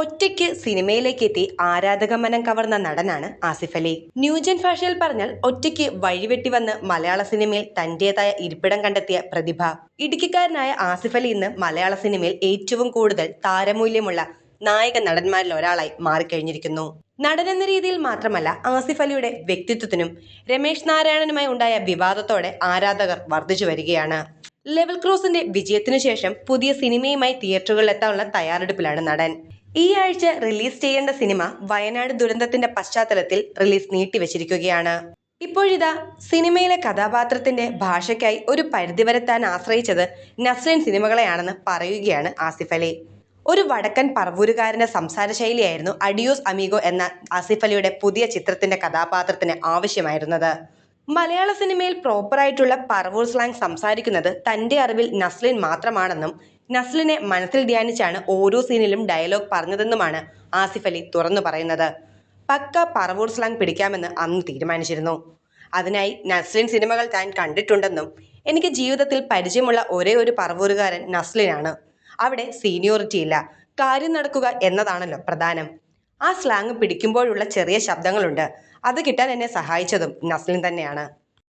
ഒറ്റയ്ക്ക് സിനിമയിലേക്ക് എത്തി ആരാധക മനം കവർന്ന നടനാണ് ആസിഫ് അലി. ന്യൂജൻ ഭാഷയിൽ പറഞ്ഞാൽ ഒറ്റയ്ക്ക് വഴിവെട്ടി വന്ന് മലയാള സിനിമയിൽ തന്റേതായ ഇരിപ്പിടം കണ്ടെത്തിയ പ്രതിഭ. ഇടുക്കിക്കാരനായ ആസിഫ് അലി ഇന്ന് മലയാള സിനിമയിൽ ഏറ്റവും കൂടുതൽ താരമൂല്യമുള്ള നായക നടന്മാരിൽ ഒരാളായി മാറിക്കഴിഞ്ഞിരിക്കുന്നു. നടൻ എന്ന രീതിയിൽ മാത്രമല്ല ആസിഫ് അലിയുടെ വ്യക്തിത്വത്തിനും രമേശ് നാരായണനുമായി ഉണ്ടായ വിവാദത്തോടെ ആരാധകർ വർദ്ധിച്ചു വരികയാണ്. ലെവൽ ക്രോസിന്റെ വിജയത്തിനു ശേഷം പുതിയ സിനിമയുമായി തിയേറ്ററുകളിൽ എത്താനുള്ള തയ്യാറെടുപ്പിലാണ് നടൻ. ഈ ആഴ്ച റിലീസ് ചെയ്യേണ്ട സിനിമ വയനാട് ദുരന്തത്തിന്റെ പശ്ചാത്തലത്തിൽ റിലീസ് നീട്ടിവെച്ചിരിക്കുകയാണ്. ഇപ്പോഴിതാ സിനിമയിലെ കഥാപാത്രത്തിന്റെ ഭാഷയ്ക്കായി ഒരു പരിധിവരെ താൻ ആശ്രയിച്ചത് നസ്ലിൻ സിനിമകളെയാണെന്ന് പറയുകയാണ് ആസിഫ് അലി. ഒരു വടക്കൻ പറവൂരുകാരന്റെ സംസാര ശൈലിയായിരുന്നു അഡിയോസ് അമീഗോ എന്ന ആസിഫ് അലിയുടെ പുതിയ ചിത്രത്തിന്റെ കഥാപാത്രത്തിന് ആവശ്യമായിരുന്നത്. മലയാള സിനിമയിൽ പ്രോപ്പറായിട്ടുള്ള പറവൂർ സ്ലാങ് സംസാരിക്കുന്നത് തന്റെ അറിവിൽ നസ്ലിൻ മാത്രമാണെന്നും നസ്ലിനെ മനസ്സിൽ ധ്യാനിച്ചാണ് ഓരോ സീനിലും ഡയലോഗ് പറഞ്ഞതെന്നുമാണ് ആസിഫ് അലി തുറന്നു പറയുന്നത്. പക്ക പറവൂർ സ്ലാങ് പിടിക്കാമെന്ന് അന്ന് തീരുമാനിച്ചിരുന്നു. അതിനായി നസ്ലിൻ സിനിമകൾ താൻ കണ്ടിട്ടുണ്ടെന്നും എനിക്ക് ജീവിതത്തിൽ പരിചയമുള്ള ഒരേ ഒരു പറവൂരുകാരൻ നസ്ലിനാണ്. അവിടെ സീനിയോറിറ്റി ഇല്ല. കാര്യം നടക്കുക എന്നതാണല്ലോ പ്രധാനം. ആ സ്ലാങ് പിടിക്കുമ്പോഴുള്ള ചെറിയ ശബ്ദങ്ങളുണ്ട്. അത് കിട്ടാൻ എന്നെ സഹായിച്ചതും നസ്ലിൻ തന്നെയാണ്.